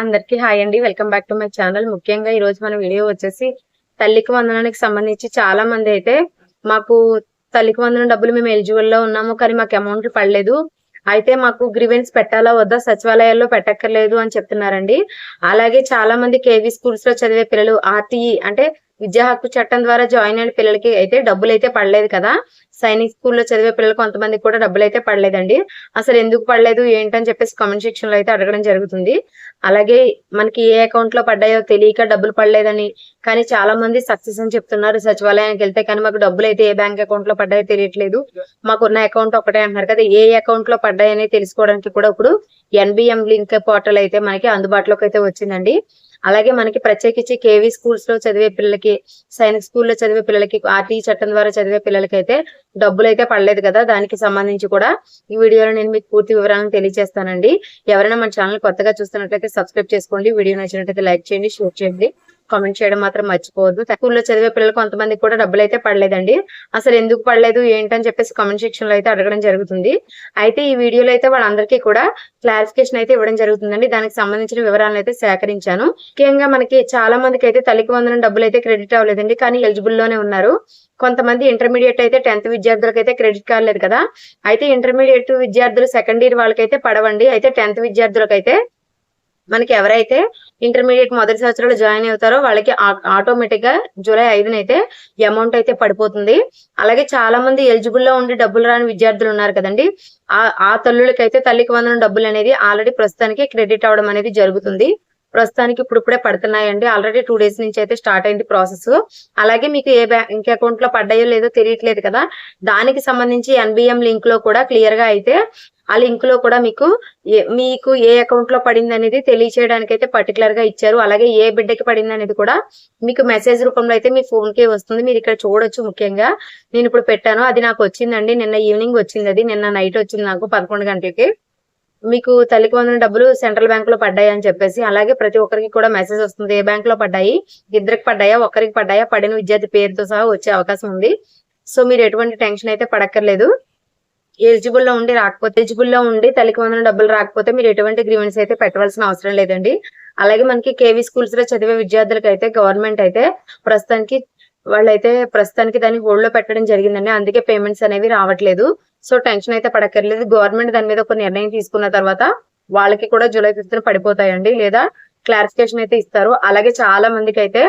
అందరికీ హాయ్ అండి. Welcome back to my channel. ముఖ్యంగా ఈ రోజు మన వీడియో వచ్చేసి తల్లికి వందనానికి సంబంధించి చాలా మంది అయితే మాకు తల్లికి వందనం డబ్బులు మేము ఎలిజిబుల్లో ఉన్నాము కానీ మాకు అమౌంట్ పడలేదు. అయితే మాకు గ్రివెన్స్ పెట్టాలా వద్దా సచివాలయాల్లో పెట్టక్కర్లేదు అని చెప్తున్నారండి. అలాగే చాలా మంది కేవీ స్కూల్స్లో చదివే పిల్లలు ఆర్టీఈ అంటే విద్యా హక్కు చట్టం ద్వారా జాయిన్ అయిన పిల్లలకి అయితే డబ్బులు అయితే పడలేదు కదా. సైనిక్ స్కూల్లో చదివే పిల్లలు కొంతమంది కూడా డబ్బులు అయితే పడలేదండి. అసలు ఎందుకు పడలేదు ఏంటని చెప్పేసి కామెంట్ సెక్షన్లో అయితే అడగడం జరుగుతుంది. అలాగే మనకి ఏ అకౌంట్లో పడ్డాయో తెలియక డబ్బులు పడలేదని కానీ చాలా మంది సక్సెస్ అని చెప్తున్నారు. సచివాలయానికి వెళ్తే కానీ మాకు డబ్బులు అయితే ఏ బ్యాంక్ అకౌంట్లో పడ్డాయో తెలియట్లేదు. మాకున్న అకౌంట్ ఒకటే అంటున్నారు కదా ఏ అకౌంట్లో పడ్డాయని తెలుసుకోవడానికి కూడా ఇప్పుడు ఎన్బిఎం లింక్ పోర్టల్ అయితే మనకి అందుబాటులోకి అయితే వచ్చిందండి. అలాగే మనకి ప్రత్యేకించి కేవీ స్కూల్స్లో చదివే పిల్లలకి సైనిక్ స్కూల్లో చదివే పిల్లలకి ఆర్టీ చట్టం ద్వారా చదివే పిల్లలకి అయితే డబ్బులు అయితే పడలేదు కదా. దానికి సంబంధించి కూడా ఈ వీడియోలో నేను మీకు పూర్తి వివరాలను తెలియజేస్తానండి. ఎవరైనా మన ఛానల్ కొత్తగా చూస్తున్నట్లయితే సబ్స్క్రైబ్ చేసుకోండి. వీడియో నచ్చినట్లయితే లైక్ చేయండి షేర్ చేయండి. కామెంట్ చేయడం మాత్రం మర్చిపోవద్దు. స్కూల్లో చదివే పిల్లలు కొంతమంది కూడా డబ్బులు అయితే పడలేదండి. అసలు ఎందుకు పడలేదు ఏంటని చెప్పేసి కామెంట్ సెక్షన్లో అయితే అడగడం జరుగుతుంది. అయితే ఈ వీడియోలో అయితే వాళ్ళందరికీ కూడా క్లారిఫికేషన్ అయితే ఇవ్వడం జరుగుతుందండి. దానికి సంబంధించిన వివరాలను అయితే సేకరించాను. ముఖ్యంగా మనకి చాలా మందికి అయితే తల్లికి వందనం డబ్బులు అయితే క్రెడిట్ అవ్వలేదండి. కానీ ఎలిజిబుల్లోనే ఉన్నారు. కొంతమంది ఇంటర్మీడియట్ అయితే టెన్త్ విద్యార్థులకు అయితే క్రెడిట్ కాలేదు కదా. అయితే ఇంటర్మీడియట్ విద్యార్థులు సెకండ్ ఇయర్ వాళ్ళకైతే పడవండి. అయితే టెన్త్ విద్యార్థులకు అయితే మనకి ఎవరైతే ఇంటర్మీడియట్ మొదటి సంవత్సరంలో జాయిన్ అవుతారో వాళ్ళకి ఆటోమేటిక్గా జూలై ఐదునైతే అమౌంట్ అయితే పడిపోతుంది. అలాగే చాలా మంది ఎలిజిబుల్లో ఉండి డబ్బులు రాని విద్యార్థులు ఉన్నారు కదండి. ఆ ఆ తల్లులకైతే తల్లికి వందన డబ్బులు అనేది ఆల్రెడీ ప్రస్తుతానికి క్రెడిట్ అవడం అనేది జరుగుతుంది. ప్రస్తుతానికి ఇప్పుడు ఇప్పుడే పడుతున్నాయండి. ఆల్రెడీ టూ డేస్ నుంచి అయితే స్టార్ట్ అయింది ప్రాసెస్ అలాగే మీకు ఏ బ్యాంక్ అకౌంట్లో పడ్డాయో లేదో తెలియట్లేదు కదా. దానికి సంబంధించి ఎన్బిఎం లింక్లో కూడా క్లియర్గా అయితే ఆ లింక్లో కూడా మీకు మీకు ఏ అకౌంట్లో పడింది అనేది తెలియచేయడానికి అయితే పర్టికులర్గా ఇచ్చారు. అలాగే ఏ బిడ్డకి పడింది అనేది కూడా మీకు మెసేజ్ రూపంలో అయితే మీ ఫోన్ కే వస్తుంది. మీరు ఇక్కడ చూడొచ్చు ముఖ్యంగా. నేను ఇప్పుడు పెట్టాను. అది నాకు వచ్చిందండి. నిన్న ఈవినింగ్ వచ్చింది అది. నిన్న నైట్ వచ్చింది నాకు పదకొండు గంటలకి. మీకు తల్లికి వందన డబ్బులు సెంట్రల్ బ్యాంక్లో పడ్డాయి అని చెప్పేసి అలాగే ప్రతి ఒక్కరికి కూడా మెసేజ్ వస్తుంది. ఏ బ్యాంక్లో పడ్డాయి? ఇద్దరికి పడ్డాయా? ఒక్కరికి పడ్డాయా? పడిన విద్యార్థి పేరుతో సహా వచ్చే అవకాశం ఉంది. సో మీరు ఎటువంటి టెన్షన్ అయితే పడక్కర్లేదు. ఎలిజిబుల్లో ఉండి రాకపోతే ఎలిజిబుల్లో ఉండి తల్లికి వందల డబ్బులు రాకపోతే మీరు ఎటువంటి గ్రీవెన్స్ అయితే పెట్టవలసిన అవసరం లేదండి. అలాగే మనకి కేవీ స్కూల్స్లో చదివే విద్యార్థులకు అయితే గవర్నమెంట్ అయితే ప్రస్తుతానికి వాళ్ళైతే ప్రస్తుతానికి దాన్ని హోల్డ్లో పెట్టడం జరిగిందండి. అందుకే పేమెంట్స్ అనేవి రావట్లేదు. సో టెన్షన్ అయితే పడక్కర్లేదు. గవర్నమెంట్ దాని మీద ఒక నిర్ణయం తీసుకున్న తర్వాత వాళ్ళకి కూడా జూలై ఫిఫ్త్ పడిపోతాయండి. లేదా క్లారిఫికేషన్ అయితే ఇస్తారు. అలాగే చాలా మందికి అయితే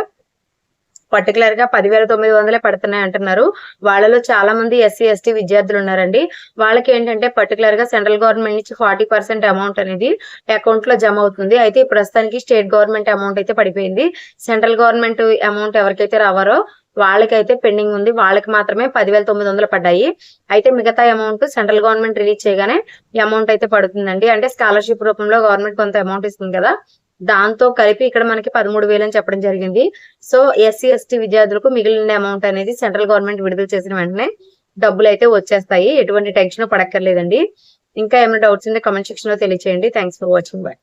పర్టికులర్గా పదివేల తొమ్మిది వందలే పడుతున్నాయి అంటున్నారు. వాళ్ళలో చాలా మంది ఎస్సీ ఎస్టీ విద్యార్థులు ఉన్నారండి. వాళ్ళకి ఏంటంటే పర్టికులర్గా సెంట్రల్ గవర్నమెంట్ నుంచి ఫార్టీ పర్సెంట్ అమౌంట్ అనేది అకౌంట్లో జమ అవుతుంది. అయితే ప్రస్తుతానికి స్టేట్ గవర్నమెంట్ అమౌంట్ అయితే పడిపోయింది. సెంట్రల్ గవర్నమెంట్ అమౌంట్ ఎవరికైతే రావారో వాళ్ళకైతే పెండింగ్ ఉంది. వాళ్ళకి మాత్రమే పదివేల తొమ్మిది వందలు పడ్డాయి. అయితే మిగతా అమౌంట్ సెంట్రల్ గవర్నమెంట్ రిలీజ్ చేయగానే అమౌంట్ అయితే పడుతుందండి. అంటే స్కాలర్షిప్ రూపంలో గవర్నమెంట్ కొంత అమౌంట్ ఇస్తుంది కదా. దాంతో కలిపి ఇక్కడ మనకి పదమూడు వేలు అని చెప్పడం జరిగింది. సో ఎస్సీ ఎస్టీ విద్యార్థులకు మిగిలిన అమౌంట్ అనేది సెంట్రల్ గవర్నమెంట్ విడుదల చేసిన వెంటనే డబ్బులు అయితే వచ్చేస్తాయి. ఎటువంటి టెన్షన్ పడక్కర్లేదండి. ఇంకా ఏమైనా డౌట్స్ ఉంటే కమెంట్ సెక్షన్లో తెలియచేయండి. Thanks for watching bye